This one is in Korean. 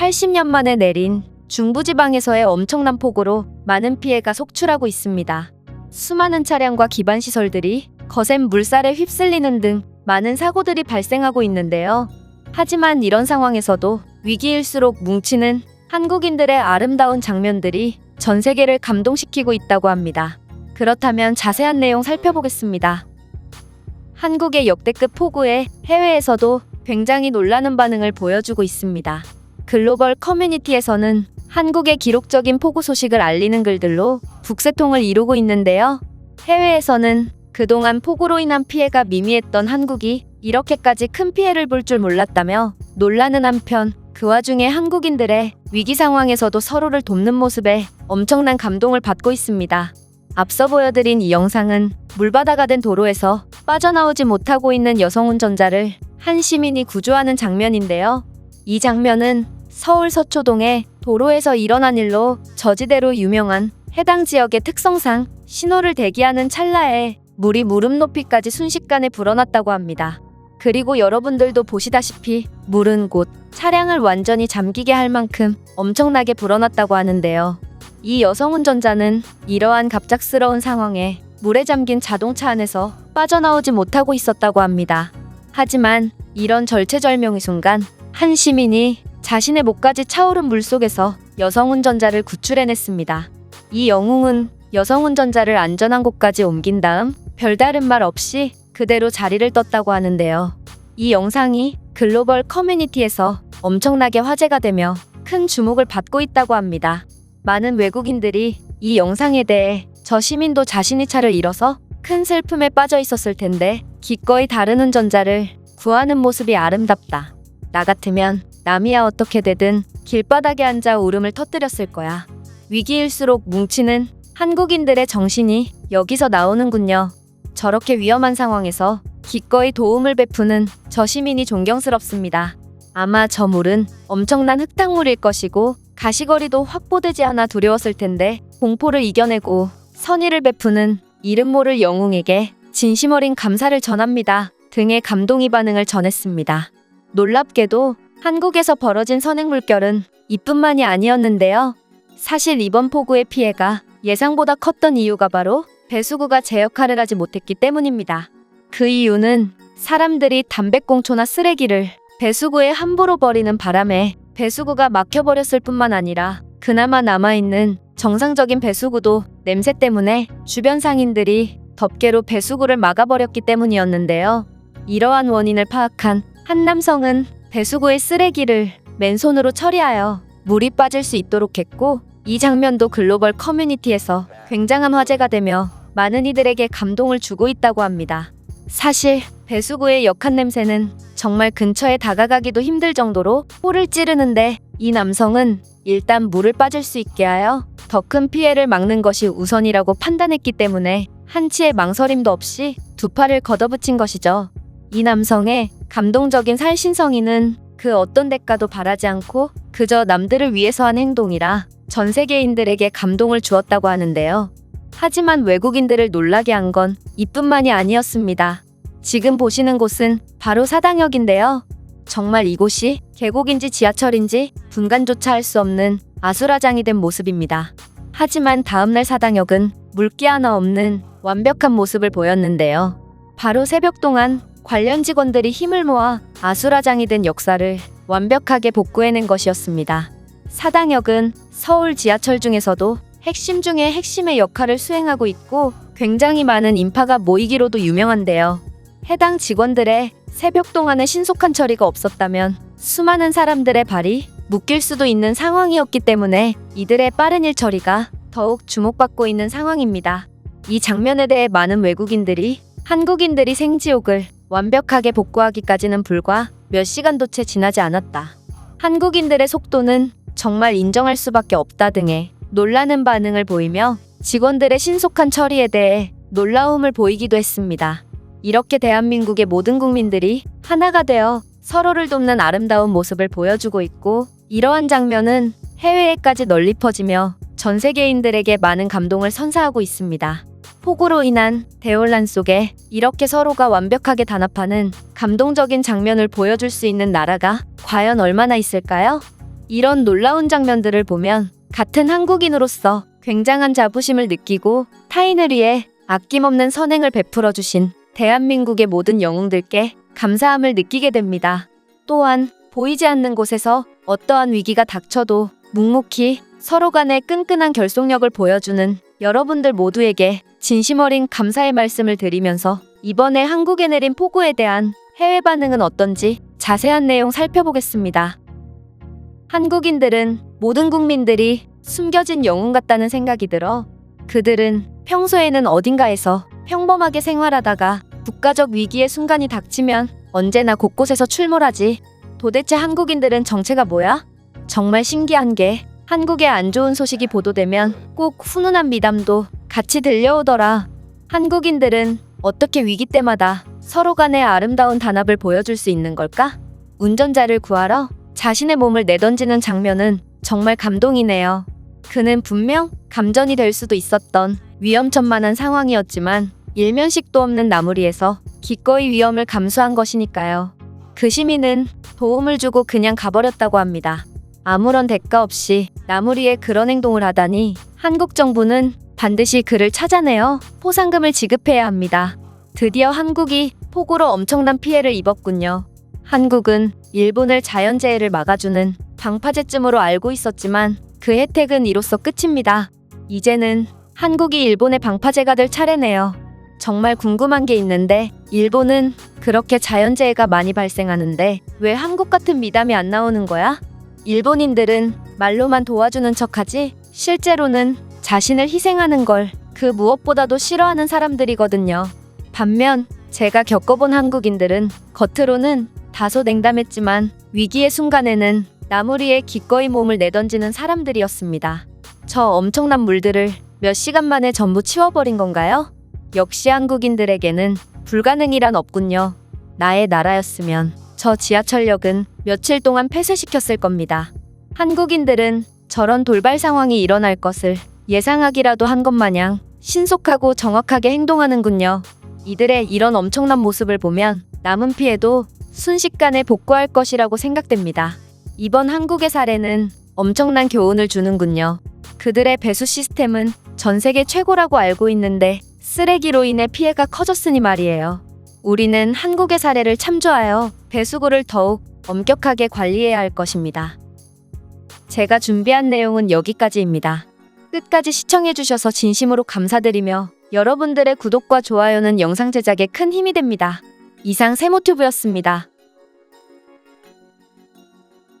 80년 만에 내린 중부지방에서의 엄청난 폭우로 많은 피해가 속출하고 있습니다. 수많은 차량과 기반 시설들이 거센 물살에 휩쓸리는 등 많은 사고들이 발생하고 있는데요. 하지만 이런 상황에서도 위기일수록 뭉치는 한국인들의 아름다운 장면들이 전 세계를 감동시키고 있다고 합니다. 그렇다면 자세한 내용 살펴보겠습니다. 한국의 역대급 폭우에 해외에서도 굉장히 놀라는 반응을 보여주고 있습니다. 글로벌 커뮤니티에서는 한국의 기록적인 폭우 소식을 알리는 글들로 북새통을 이루고 있는데요. 해외에서는 그동안 폭우로 인한 피해가 미미했던 한국이 이렇게까지 큰 피해를 볼 줄 몰랐다며 놀라는 한편 그 와중에 한국인들의 위기 상황에서도 서로를 돕는 모습에 엄청난 감동을 받고 있습니다. 앞서 보여드린 이 영상은 물바다가 된 도로에서 빠져나오지 못하고 있는 여성 운전자를 한 시민이 구조하는 장면인데요. 이 장면은 서울 서초동의 도로에서 일어난 일로 저지대로 유명한 해당 지역의 특성상 신호를 대기하는 찰나에 물이 무릎 높이까지 순식간에 불어났다고 합니다. 그리고 여러분들도 보시다시피 물은 곧 차량을 완전히 잠기게 할 만큼 엄청나게 불어났다고 하는데요. 이 여성 운전자는 이러한 갑작스러운 상황에 물에 잠긴 자동차 안에서 빠져나오지 못하고 있었다고 합니다. 하지만 이런 절체절명의 순간 한 시민이 자신의 목까지 차오른 물 속에서 여성 운전자를 구출해냈습니다. 이 영웅은 여성 운전자를 안전한 곳까지 옮긴 다음 별다른 말 없이 그대로 자리를 떴다고 하는데요. 이 영상이 글로벌 커뮤니티에서 엄청나게 화제가 되며 큰 주목을 받고 있다고 합니다. 많은 외국인들이 이 영상에 대해 저 시민도 자신의 차를 잃어서 큰 슬픔에 빠져 있었을 텐데 기꺼이 다른 운전자를 구하는 모습이 아름답다. 나 같으면 남이야 어떻게 되든 길바닥에 앉아 울음을 터뜨렸을 거야. 위기일수록 뭉치는 한국인들의 정신이 여기서 나오는군요. 저렇게 위험한 상황에서 기꺼이 도움을 베푸는 저 시민이 존경스럽습니다. 아마 저 물은 엄청난 흙탕물일 것이고 가시거리도 확보되지 않아 두려웠을 텐데 공포를 이겨내고 선의를 베푸는 이름 모를 영웅에게 진심 어린 감사를 전합니다. 등의 감동의 반응을 전했습니다. 놀랍게도 한국에서 벌어진 선행 물결은 이뿐만이 아니었는데요. 사실 이번 폭우의 피해가 예상보다 컸던 이유가 바로 배수구가 제 역할을 하지 못했기 때문입니다. 그 이유는 사람들이 담배꽁초나 쓰레기를 배수구에 함부로 버리는 바람에 배수구가 막혀버렸을 뿐만 아니라 그나마 남아있는 정상적인 배수구도 냄새 때문에 주변 상인들이 덮개로 배수구를 막아버렸기 때문이었는데요. 이러한 원인을 파악한 한 남성은 배수구의 쓰레기를 맨손으로 처리하여 물이 빠질 수 있도록 했고 이 장면도 글로벌 커뮤니티에서 굉장한 화제가 되며 많은 이들에게 감동을 주고 있다고 합니다. 사실 배수구의 역한 냄새는 정말 근처에 다가가기도 힘들 정도로 코를 찌르는데 이 남성은 일단 물을 빠질 수 있게 하여 더 큰 피해를 막는 것이 우선이라고 판단했기 때문에 한치의 망설임도 없이 두 팔을 걷어붙인 것이죠. 이 남성의 감동적인 살신성의는 그 어떤 대가도 바라지 않고 그저 남들을 위해서 한 행동이라 전 세계인들에게 감동을 주었다고 하는데요. 하지만 외국인들을 놀라게 한 건 이뿐만이 아니었습니다. 지금 보시는 곳은 바로 사당역인데요. 정말 이곳이 계곡인지 지하철인지 분간조차 할 수 없는 아수라장이 된 모습입니다. 하지만 다음날 사당역은 물기 하나 없는 완벽한 모습을 보였는데요. 바로 새벽 동안 관련 직원들이 힘을 모아 아수라장이 된 역사를 완벽하게 복구해낸 것이었습니다. 사당역은 서울 지하철 중에서도 핵심 중의 핵심의 역할을 수행하고 있고 굉장히 많은 인파가 모이기로도 유명한데요. 해당 직원들의 새벽 동안의 신속한 처리가 없었다면 수많은 사람들의 발이 묶일 수도 있는 상황이었기 때문에 이들의 빠른 일 처리가 더욱 주목받고 있는 상황입니다. 이 장면에 대해 많은 외국인들이 한국인들이 생지옥을 완벽하게 복구하기까지는 불과 몇 시간도 채 지나지 않았다. 한국인들의 속도는 정말 인정할 수밖에 없다 등의 놀라는 반응을 보이며 직원들의 신속한 처리에 대해 놀라움을 보이기도 했습니다. 이렇게 대한민국의 모든 국민들이 하나가 되어 서로를 돕는 아름다운 모습을 보여주고 있고 이러한 장면은 해외에까지 널리 퍼지며 전 세계인들에게 많은 감동을 선사하고 있습니다. 폭우로 인한 대혼란 속에 이렇게 서로가 완벽하게 단합하는 감동적인 장면을 보여줄 수 있는 나라가 과연 얼마나 있을까요? 이런 놀라운 장면들을 보면 같은 한국인으로서 굉장한 자부심을 느끼고 타인을 위해 아낌없는 선행을 베풀어 주신 대한민국의 모든 영웅들께 감사함을 느끼게 됩니다. 또한 보이지 않는 곳에서 어떠한 위기가 닥쳐도 묵묵히 서로 간의 끈끈한 결속력을 보여주는 여러분들 모두에게 진심 어린 감사의 말씀을 드리면서 이번에 한국에 내린 폭우에 대한 해외 반응은 어떤지 자세한 내용 살펴보겠습니다. 한국인들은 모든 국민들이 숨겨진 영웅 같다는 생각이 들어 그들은 평소에는 어딘가에서 평범하게 생활하다가 국가적 위기의 순간이 닥치면 언제나 곳곳에서 출몰하지. 도대체 한국인들은 정체가 뭐야? 정말 신기한 게 한국에 안 좋은 소식이 보도되면 꼭 훈훈한 미담도 같이 들려오더라. 한국인들은 어떻게 위기 때마다 서로 간의 아름다운 단합을 보여줄 수 있는 걸까? 운전자를 구하러 자신의 몸을 내던지는 장면은 정말 감동이네요. 그는 분명 감전이 될 수도 있었던 위험천만한 상황이었지만 일면식도 없는 나무리에서 기꺼이 위험을 감수한 것이니까요. 그 시민은 도움을 주고 그냥 가버렸다고 합니다. 아무런 대가 없이 나무리에 그런 행동을 하다니 한국 정부는 반드시 그를 찾아내어 포상금을 지급해야 합니다. 드디어 한국이 폭우로 엄청난 피해를 입었군요. 한국은 일본을 자연재해를 막아주는 방파제쯤으로 알고 있었지만 그 혜택은 이로써 끝입니다. 이제는 한국이 일본의 방파제가 될 차례네요. 정말 궁금한 게 있는데 일본은 그렇게 자연재해가 많이 발생하는데 왜 한국 같은 미담이 안 나오는 거야? 일본인들은 말로만 도와주는 척하지 실제로는 자신을 희생하는 걸 그 무엇보다도 싫어하는 사람들이거든요. 반면 제가 겪어본 한국인들은 겉으로는 다소 냉담했지만 위기의 순간에는 나무리에 기꺼이 몸을 내던지는 사람들이었습니다. 저 엄청난 물들을 몇 시간 만에 전부 치워버린 건가요? 역시 한국인들에게는 불가능이란 없군요. 나의 나라였으면 저 지하철역은 며칠 동안 폐쇄시켰을 겁니다. 한국인들은 저런 돌발 상황이 일어날 것을 예상하기라도 한 것 마냥 신속하고 정확하게 행동하는군요. 이들의 이런 엄청난 모습을 보면 남은 피해도 순식간에 복구할 것이라고 생각됩니다. 이번 한국의 사례는 엄청난 교훈을 주는군요. 그들의 배수 시스템은 전 세계 최고라고 알고 있는데 쓰레기로 인해 피해가 커졌으니 말이에요. 우리는 한국의 사례를 참조하여 배수구를 더욱 엄격하게 관리해야 할 것입니다. 제가 준비한 내용은 여기까지입니다. 끝까지 시청해주셔서 진심으로 감사드리며 여러분들의 구독과 좋아요는 영상 제작에 큰 힘이 됩니다. 이상 세모튜브였습니다.